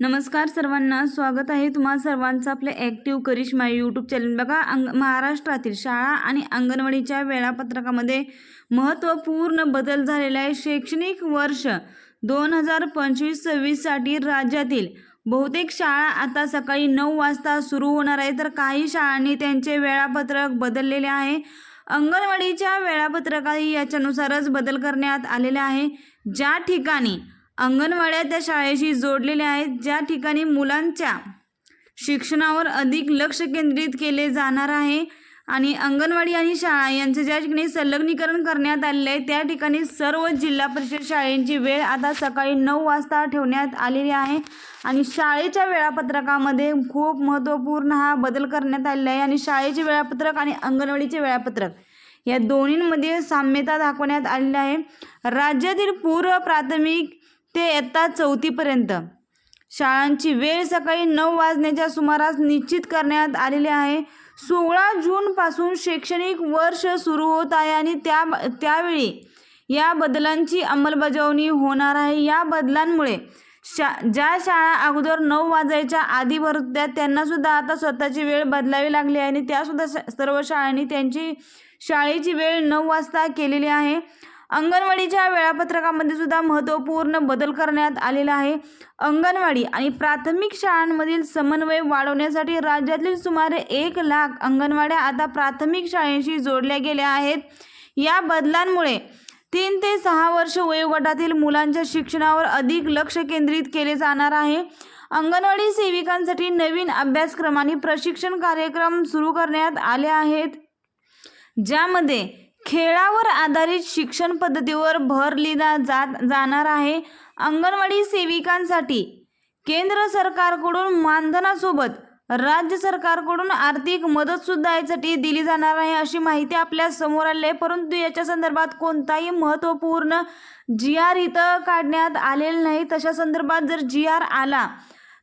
नमस्कार सर्वांना स्वागत आहे तुम्हा सर्वांचं आपलं ॲक्टिव्ह करिश्मा यूट्यूब चॅनल बघा अंग महाराष्ट्रातील शाळा आणि अंगणवाडीच्या वेळापत्रकामध्ये महत्त्वपूर्ण बदल झालेला आहे. शैक्षणिक वर्ष दोन हजार पंचवीस सव्वीससाठी राज्यातील बहुतेक शाळा आता सकाळी नऊ वाजता सुरू होणार आहे. तर काही शाळांनी त्यांचे वेळापत्रक बदललेले आहे. अंगणवाडीच्या वेळापत्रकाही याच्यानुसारच बदल करण्यात आलेले आहे. ज्या ठिकाणी अंगणवाड्या त्या शाळेशी जोडलेल्या आहेत. ज्या ठिकाणी मुलांच्या शिक्षणावर अधिक लक्ष केंद्रित केले जाणार आहे आणि अंगणवाडी आणि शाळा यांचं ज्या ठिकाणी संलग्नीकरण करण्यात आलेलं आहे त्या ठिकाणी सर्व जिल्हा परिषद शाळेंची वेळ आता सकाळी नऊ वाजता ठेवण्यात आलेली आहे आणि शाळेच्या वेळापत्रकामध्ये खूप महत्त्वपूर्ण हा बदल करण्यात आलेला आहे आणि शाळेचे वेळापत्रक आणि अंगणवाडीचे वेळापत्रक या दोन्हींमध्ये साम्यता दाखवण्यात आलेली आहे. राज्यातील पूर्व प्राथमिक ते इयत्ता चौथीपर्यंत. शाळांची वेळ सकाळी नऊ वाजण्याच्या सुमारास निश्चित करण्यात आलेली आहे. सोळा जूनपासून शैक्षणिक वर्ष सुरू होत आहे आणि त्या त्यावेळी या बदलांची अंमलबजावणी होणार आहे. या बदलांमुळे शा ज्या शाळा अगोदर नऊ वाजायच्या आधी भरत्या त्यांनासुद्धा आता स्वतःची वेळ बदलावी लागली आहे आणि त्यासुद्धा सर्व शाळांनी त्यांची शाळेची वेळ नऊ वाजता केलेली आहे. अंगणवाडीच्या वेळापत्रकामध्ये सुद्धा महत्त्वपूर्ण बदल करण्यात आलेला आहे. अंगणवाडी आणि प्राथमिक शाळांमधील समन्वय वाढवण्यासाठी राज्यातील सुमारे एक लाख अंगणवाड्या आता प्राथमिक शाळेशी जोडल्या गेल्या आहेत. या बदलांमुळे तीन ते सहा वर्ष वयोगटातील मुलांच्या शिक्षणावर अधिक लक्ष केंद्रित केले जाणार आहे. अंगणवाडी सेविकांसाठी नवीन अभ्यासक्रम आणि प्रशिक्षण कार्यक्रम सुरू करण्यात आले आहेत. ज्यामध्ये खेळावर आधारित शिक्षण पद्धतीवर भर लिहिला जात जाणार आहे. अंगणवाडी सेविकांसाठी केंद्र सरकारकडून मानधनासोबत राज्य सरकारकडून आर्थिक मदतसुद्धा यासाठी दिली जाणार आहे अशी माहिती आपल्यासमोर आली आहे. परंतु याच्या संदर्भात कोणताही महत्त्वपूर्ण जी आर इथं काढण्यात आलेलं नाही. तशा संदर्भात जर जी आर आला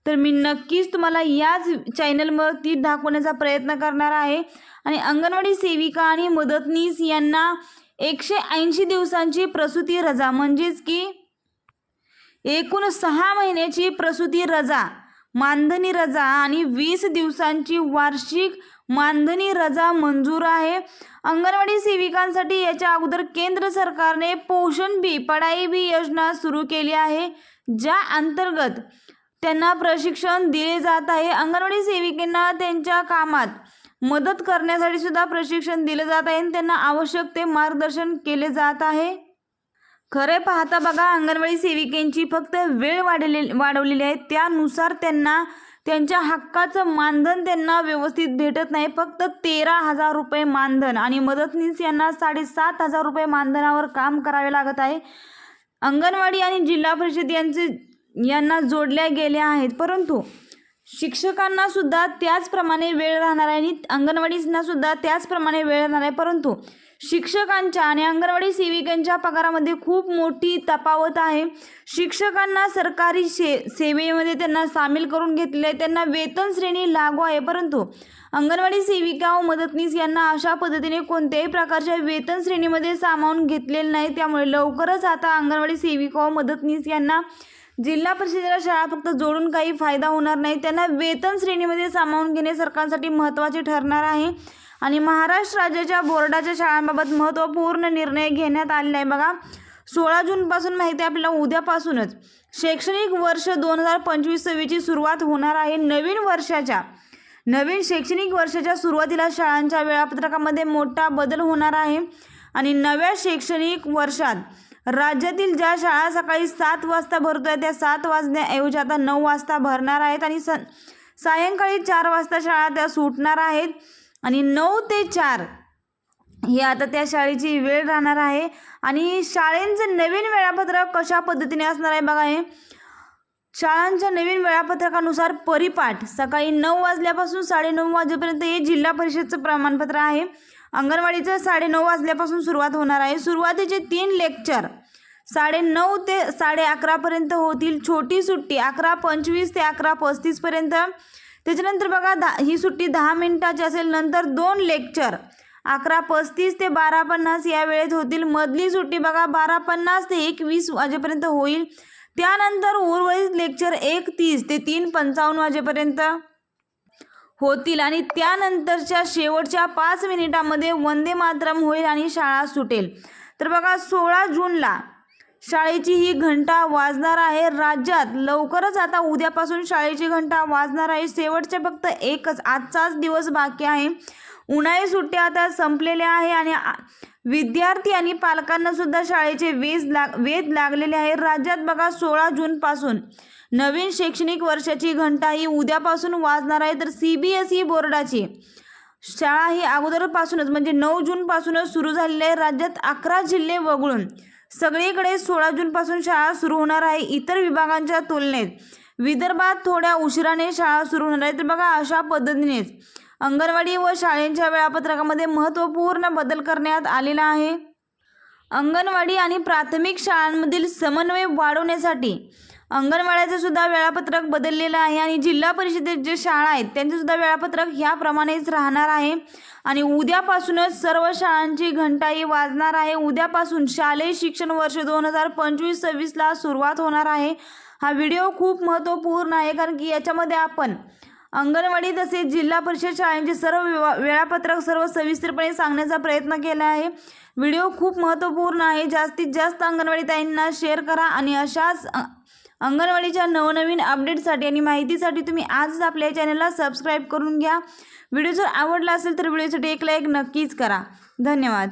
तर मी नक्कीच तुम्हाला याच चॅनलवरती दाखवण्याचा प्रयत्न करणार आहे. आणि अंगणवाडी सेविका आणि मदतनीस यांना एकशे ऐंशी दिवसांची प्रसूती रजा म्हणजेच की एकूण सहा महिन्याची प्रसूती रजा मानधनी रजा आणि वीस दिवसांची वार्षिक मानधनी रजा मंजूर आहे. अंगणवाडी सेविकांसाठी याच्या अगोदर केंद्र सरकारने पोषण बी पढाई बी योजना सुरू केली आहे ज्या अंतर्गत त्यांना प्रशिक्षण दिले जात आहे. अंगणवाडी सेविकांना त्यांच्या कामात मदत करण्यासाठी सुद्धा प्रशिक्षण दिलं जात आहे आणि त्यांना आवश्यक ते मार्गदर्शन केले जात आहे. खरे पाहता बघा अंगणवाडी सेविकेंची फक्त वेळ वाढले वाढवलेली आहे. त्यानुसार त्यांना त्यांच्या हक्काचं मानधन त्यांना व्यवस्थित भेटत नाही. फक्त तेरा हजार रुपये मानधन आणि मदतनीस यांना साडेसात हजार रुपये मानधनावर काम करावे लागत आहे. अंगणवाडी आणि जिल्हा परिषद यांचे यांना जोडल्या गेल्या आहेत. परंतु शिक्षकांना सुद्धा त्याचप्रमाणे वेळ राहणार आहे आणि अंगणवाडींना सुद्धा त्याचप्रमाणे वेळ राहणार आहे. परंतु शिक्षकांच्या आणि अंगणवाडी सेविकांच्या पगारामध्ये खूप मोठी तफावत आहे. शिक्षकांना सरकारी शे सेवेमध्ये त्यांना सामील करून घेतले आहे. त्यांना वेतन श्रेणी लागू आहे. परंतु अंगणवाडी सेविका व मदतनीस यांना अशा पद्धतीने कोणत्याही प्रकारच्या वेतन श्रेणीमध्ये सामावून घेतलेलं नाही. त्यामुळे लवकरच आता अंगणवाडी सेविका व मदतनीस यांना जिल्हा परिषदेला शाळा फक्त जोडून काही फायदा होणार नाही. त्यांना वेतन श्रेणीमध्ये सामावून घेणे सरकारसाठी महत्त्वाचे ठरणार आहे. आणि महाराष्ट्र राज्याच्या बोर्डाच्या शाळांबाबत महत्त्वपूर्ण निर्णय घेण्यात आलेला आहे. बघा सोळा जूनपासून माहिती आहे आपल्याला उद्यापासूनच शैक्षणिक वर्ष दोन हजार पंचवीस सव्वीसची सुरुवात होणार आहे. नवीन वर्षाच्या नवीन शैक्षणिक वर्षाच्या सुरुवातीला शाळांच्या वेळापत्रकामध्ये मोठा बदल होणार आहे. आणि नव्या शैक्षणिक वर्षात राज्यातील ज्या शाळा सकाळी सात वाजता भरतो आहे त्या सात वाजण्याऐवजी आता नऊ वाजता भरणार आहेत आणि स सायंकाळी चार वाजता शाळा त्या सुटणार आहेत. आणि नऊ ते चार ही आता त्या शाळेची वेळ राहणार आहे. आणि शाळेंचं नवीन वेळापत्रक कशा पद्धतीने असणार आहे बघा हे. शाळांच्या नवीन वेळापत्रकानुसार परिपाठ सकाळी नऊ वाजल्यापासून साडेनऊ वाजेपर्यंत हे जिल्हा परिषदचं प्रमाणपत्र आहे. अंगणवाडीचं साडेनऊ वाजल्यापासून सुरुवात होणार आहे. सुरुवातीचे तीन लेक्चर साडेनऊ ते साडे अकरापर्यंत होतील. छोटी सुट्टी अकरा पंचवीस ते अकरा पस्तीसपर्यंत त्याच्यानंतर बघा दहा ही सुट्टी दहा मिनिटाची असेल नंतर दोन लेक्चर अकरा पस्तीस ते बारा पन्नास या वेळेत होतील. मधली सुट्टी बघा बारा पन्नास ते एक वीस वाजेपर्यंत होईल. त्यानंतर उर्वरित लेक्चर एक तीस ते तीन पंचावन्न वाजेपर्यंत. होतील आणि त्यानंतरच्या शेवटच्या पाच मिनिटामध्ये वंदे मातरम होईल आणि शाळा सुटेल. तर बघा सोळा जूनला शाळेची ही घंटा वाजणार आहे. राज्यात लवकरच आता उद्यापासून शाळेची घंटा वाजणार आहे. शेवटचे फक्त एकच आजचाच दिवस बाकी आहे. उन्हाळी सुट्ट्या आता संपलेल्या आहे आणि विद्यार्थी आणि पालकांना सुद्धा शाळेचे वेज लाग वेध लागलेले आहे. राज्यात बघा सोळा जूनपासून नवीन शैक्षणिक वर्षाची घंटा ही उद्यापासून वाजणार आहे तर सी बी एस ई बोर्डाची शाळा ही अगोदरपासूनच म्हणजे नऊ जूनपासूनच सुरू झालेली आहे. राज्यात अकरा जिल्हे वगळून सगळीकडे सोळा जूनपासून शाळा सुरू होणार आहे इतर विभागांच्या तुलनेत. विदर्भात थोड्या उशिराने शाळा सुरू होणार आहे तर बघा अशा पद्धतीनेच अंगणवाडी व शाळेंच्या वेळापत्रकामध्ये महत्त्वपूर्ण बदल करण्यात आलेला आहे. अंगणवाडी आणि प्राथमिक शाळांमधील समन्वय वाढवण्यासाठी अंगणवाड्याचं सुद्धा वेळापत्रक बदललेलं आहे आणि जिल्हा परिषदेत जे शाळा आहेत त्यांचं सुद्धा वेळापत्रक ह्याप्रमाणेच राहणार आहे. आणि उद्यापासूनच सर्व शाळांची घंटाई वाजणार आहे. उद्यापासून शालेय शिक्षण वर्ष दोन हजार पंचवीस सव्वीसला सुरुवात होणार आहे. हा व्हिडिओ खूप महत्त्वपूर्ण आहे कारण की याच्यामध्ये आपण अंगणवाडी तसेच जिल्हा परिषद शाळांचे सर्व विवा- वेळापत्रक सर्व सविस्तरपणे सांगण्याचा प्रयत्न केला आहे. व्हिडिओ खूप महत्त्वपूर्ण आहे. जास्तीत जास्त अंगणवाडी ताईंना शेअर करा आणि अशाच अंगणवाडीच्या नवनवीन अपडेटसाठी आणि माहितीसाठी तुम्ही आजच आपल्या चॅनलला सबस्क्राईब करून घ्या. व्हिडिओ जर आवडला असेल तर व्हिडिओसाठी एक लाईक नक्कीच करा. धन्यवाद.